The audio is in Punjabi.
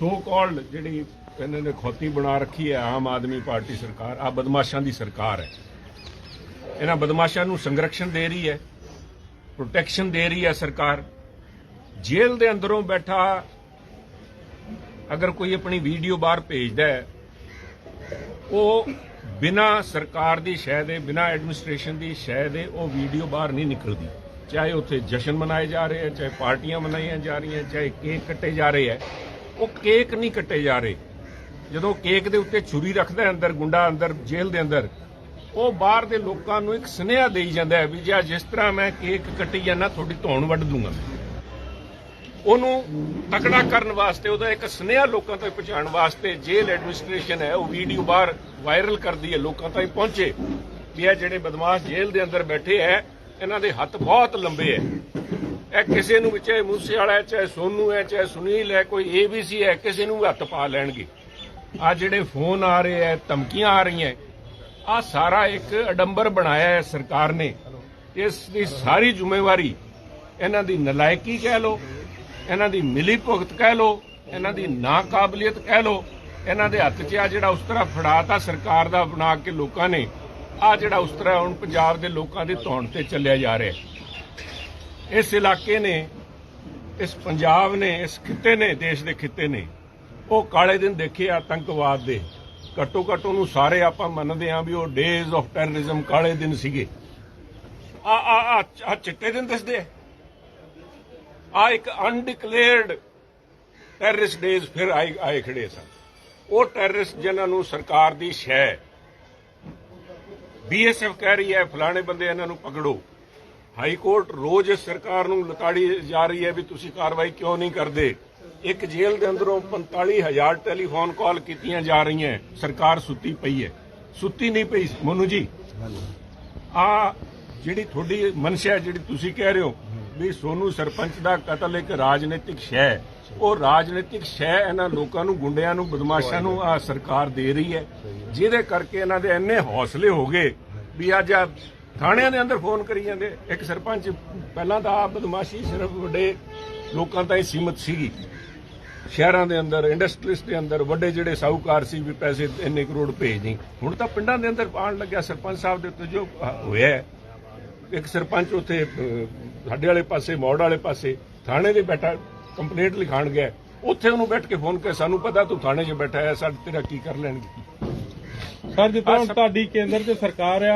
ਸੋ ਕਾਲਡ ਜਿਹੜੀ ਇਹਨਾਂ ਨੇ ਖੋਤੀ ਬਣਾ ਰੱਖੀ ਹੈ ਆਮ ਆਦਮੀ ਪਾਰਟੀ ਸਰਕਾਰ ਆ ਬਦਮਾਸ਼ਾਂ ਦੀ ਸਰਕਾਰ ਹੈ। ਇਹਨਾਂ ਬਦਮਾਸ਼ਾਂ ਨੂੰ ਸੰਰਕਸ਼ਣ ਦੇ ਰਹੀ ਹੈ ਪ੍ਰੋਟੈਕਸ਼ਨ ਦੇ ਰਹੀ ਹੈ ਸਰਕਾਰ। ਜੇਲ੍ਹ ਦੇ ਅੰਦਰੋਂ ਬੈਠਾ, ਅਗਰ ਕੋਈ ਆਪਣੀ ਵੀਡੀਓ ਬਾਹਰ ਭੇਜਦਾ ਹੈ, ਉਹ ਬਿਨਾ ਸਰਕਾਰ ਦੀ ਸ਼ਹਿ ਦੇ, ਬਿਨਾ ਐਡਮਿਨਿਸਟ੍ਰੇਸ਼ਨ ਦੀ ਸ਼ਹਿ ਦੇ ਉਹ ਵੀਡੀਓ ਬਾਹਰ ਨਹੀਂ ਨਿਕਲਦੀ। ਚਾਹੇ ਉੱਥੇ ਜਸ਼ਨ ਮਨਾਏ ਜਾ ਰਹੇ ਹੈ, ਚਾਹੇ ਪਾਰਟੀਆਂ ਮਨਾਈਆਂ ਜਾ ਰਹੀਆਂ, ਚਾਹੇ ਕੇਕ ਕੱਟੇ ਜਾ ਰਹੇ ਹੈ। ਉਹ ਕੇਕ ਨਹੀਂ ਕੱਟੇ ਜਾ ਰਹੇ। ਜਦੋਂ ਕੇਕ ਦੇ ਉੱਤੇ ਛੁਰੀ ਰੱਖਦਾ ਹੈ ਅੰਦਰ, ਗੁੰਡਾ ਅੰਦਰ, ਜੇਲ੍ਹ ਦੇ ਅੰਦਰ, ਉਹ ਬਾਹਰ ਦੇ ਲੋਕਾਂ ਨੂੰ ਇੱਕ ਸੁਨੇਹਾ ਦੇਈ ਜਾਂਦਾ ਹੈ ਵੀ ਜੇ ਜਿਸ ਤਰ੍ਹਾਂ ਮੈਂ ਕੇਕ ਕੱਟੀ ਜਾਂਦਾ, ਤੁਹਾਡੀ ਧੌਣ ਵੱਢ ਦੂੰਗਾ। ਉਹਨੂੰ ਤਕੜਾ ਕਰਨ ਵਾਸਤੇ, ਉਹਦਾ ਇੱਕ ਸੁਨੇਹਾ ਲੋਕਾਂ ਤੱਕ ਪਹੁੰਚਾਉਣ ਵਾਸਤੇ ਜੇਲ੍ਹ ਐਡਮਿਨਿਸਟ੍ਰੇਸ਼ਨ ਹੈ, ਉਹ ਵੀਡੀਓ ਬਾਹਰ ਵਾਇਰਲ ਕਰਦੀ ਹੈ, ਲੋਕਾਂ ਤੱਕ ਪਹੁੰਚੇ। ਵੀ ਇਹ ਜਿਹੜੇ ਬਦਮਾਸ਼ ਜੇਲ੍ਹ ਦੇ ਅੰਦਰ ਬੈਠੇ ਹੈ, ਇਹਨਾਂ ਦੇ ਹੱਥ ਬਹੁਤ ਲੰਬੇ ਹੈ। ਇਹ ਕਿਸੇ ਨੂੰ ਵੀ, ਚਾਹੇ ਮੂਸੇ ਵਾਲਾ ਹੈ, ਚਾਹੇ ਸੋਨੂ ਹੈ, ਚਾਹੇ ਸੁਨੀਲ ਹੈ, ਕੋਈ ਏਬੀਸੀ ਹੈ, ਕਿਸੇ ਨੂੰ ਹੱਥ ਪਾ ਲੈਣਗੇ। ਆ ਜਿਹੜੇ ਫੋਨ ਆ ਰਹੇ ਹੈ, ਧਮਕੀਆਂ ਆ ਰਹੀਆਂ ਆ ਸਾਰਾ ਇੱਕ ਅਡੰਬਰ ਬਣਾਇਆ ਹੈ ਸਰਕਾਰ ਨੇ। ਇਸ ਦੀ ਸਾਰੀ ਜ਼ਿੰਮੇਵਾਰੀ ਇਹਨਾਂ ਦੀ ਨਲਾਇਕੀ ਕਹਿ ਲੋ ਇਹਨਾਂ ਦੀ ਮਿਲੀ ਭੁਗਤ ਕਹਿ ਲੋ ਇਹਨਾਂ ਦੀ ਨਾਕਾਬਲੀਅਤ ਕਹਿ ਲੋ ਇਹਨਾਂ ਦੇ ਹੱਥ 'ਚ ਆ ਜਿਹੜਾ ਉਸ ਤਰ੍ਹਾਂ ਫੜਾਤਾ ਸਰਕਾਰ ਦਾ ਬਣਾ ਕੇ ਲੋਕਾਂ ਨੇ, ਆ ਜਿਹੜਾ ਉਸ ਤਰ੍ਹਾਂ ਹੁਣ ਪੰਜਾਬ ਦੇ ਲੋਕਾਂ ਦੇ ਧੌਣ ਤੇ ਚੱਲਿਆ ਜਾ ਰਿਹਾ ਇਸ ਇਲਾਕੇ ਨੇ, ਇਸ ਪੰਜਾਬ ਨੇ, ਇਸ ਖਿੱਤੇ ਨੇ, ਦੇਸ਼ ਦੇ ਖਿੱਤੇ ਨੇ, ਉਹ ਕਾਲੇ ਦਿਨ ਦੇਖੇ ਆਤੰਕਵਾਦ ਦੇ। ਘੱਟੋ ਘੱਟ ਉਹਨੂੰ ਸਾਰੇ ਆਪਾਂ ਮੰਨਦੇ ਆ ਵੀ ਉਹ ਡੇਜ਼ ਆਫ ਟੈਰਰਿਜ਼ਮ ਕਾਲੇ ਦਿਨ ਸੀਗੇ। ਆ ਆ ਆ ਚਿੱਟੇ ਦਿਨ ਦੱਸਦੇ ਆ। ਆ ਇੱਕ ਅਨਡਿਕਲੇਅਰਡ ਟੈਰਰਿਸਟ ਡੇਜ਼ ਫਿਰ ਆਏ ਆਏ ਖੜੇ ਸਨ। ਉਹ ਟੈਰਰਿਸਟ ਜਿਨ੍ਹਾਂ ਨੂੰ ਸਰਕਾਰ ਦੀ ਸ਼ੈ ਬੀਐਸਐਫ ਕਹਿ ਰਹੀ ਹੈ, ਫਲਾਣੇ ਬੰਦੇ ਇਹਨਾਂ ਨੂੰ ਪਕੜੋ। ਹਾਈ ਕੋਰਟ ਰੋਜ਼ ਇਸ ਸਰਕਾਰ ਨੂੰ ਲਤਾੜੀ ਜਾ ਰਹੀ ਹੈ ਵੀ ਤੁਸੀਂ ਕਾਰਵਾਈ ਕਿਉਂ ਨਹੀਂ ਕਰਦੇ? ਇੱਕ ਜੇਲ੍ਹ ਦੇ ਅੰਦਰੋਂ 45000 ਟੈਲੀਫੋਨ ਕਾਲ ਕੀਤੀਆਂ ਜਾ ਰਹੀਆਂ ਸਰਕਾਰ ਸੁੱਤੀ ਪਈ ਹੈ। ਸੁੱਤੀ ਨਹੀਂ ਪਈ, ਮੋਨੂ ਜੀ। ਆ ਜਿਹੜੀ ਤੁਹਾਡੀ ਮਨਸ਼ਾ ਜਿਹੜੀ ਤੁਸੀਂ ਕਹਿ ਰਹੇ ਹੋ ਵੀ ਸੋਨੂ ਸਰਪੰਚ ਦਾ ਕਤਲ ਇੱਕ ਰਾਜਨੀਤਿਕ ਸ਼ੈ ਉਹ ਰਾਜਨੀਤਿਕ ਸ਼ੈ ਇਹਨਾਂ ਲੋਕਾਂ ਨੂੰ, ਗੁੰਡਿਆਂ ਨੂੰ, ਬਦਮਾਸ਼ਾਂ ਨੂੰ ਆ ਸਰਕਾਰ ਦੇ ਰਹੀ ਹੈ। ਜਿਹਦੇ ਕਰਕੇ ਇਹਨਾਂ ਦੇ ਇੰਨੇ ਹੌਸਲੇ ਹੋ ਗਏ ਵੀ ਅੱਜ ਥਾਣਿਆਂ ਦੇ ਅੰਦਰ ਫੋਨ ਕਰੀ ਜਾਂਦੇ। ਇੱਕ ਸਰਪੰਚ ਪਹਿਲਾਂ ਤਾਂ ਆ ਬਦਮਾਸ਼ੀ ਸਿਰਫ ਵੱਡੇ ਲੋਕਾਂ ਤਾਈਂ ਸੀਮਤ ਸੀਗੀ। ਸ਼ਹਿਰਾਂ ਦੇ ਅੰਦਰ ਇੰਡਸਟਰੀਜ਼ ਦੇ ਅੰਦਰ ਵੱਡੇ ਜਿਹੜੇ ਸਾਹੂਕਾਰ ਸੀ ਵੀ ਪੈਸੇ ਇੰਨੇ ਕਰੋੜ ਭੇਜ ਨਹੀਂ ਹੁਣ ਤਾਂ ਪਿੰਡਾਂ ਦੇ ਅੰਦਰ ਆਉਣ ਲੱਗਿਆ ਸਰਪੰਚ ਸਾਹਿਬ ਦੇ ਉੱਤੇ ਜੋ ਹੋਇਆ ਹੈ। ਇੱਕ ਸਰਪੰਚ ਉੱਥੇ ਸਾਡੇ ਵਾਲੇ ਪਾਸੇ ਮੋੜ ਵਾਲੇ ਪਾਸੇ ਥਾਣੇ ਦੇ ਬੈਠਾ ਕੰਪਲੇਂਟ ਲਿਖਾਣ ਗਿਆ ਉੱਥੇ ਉਹਨੂੰ ਬੈਠ ਕੇ ਫੋਨ ਕਰ ਸਾਨੂੰ ਪਤਾ ਤੂੰ ਥਾਣੇ 'ਚ ਬੈਠਾ ਹੈ ਸਾਡੇ ਤੇਰਾ ਕੀ ਕਰ ਲੈਣਗੇ? ਸਰ ਜਿੱਦਾਂ ਤੁਹਾਡੀ ਕੇਂਦਰ 'ਚ ਸਰਕਾਰ ਆ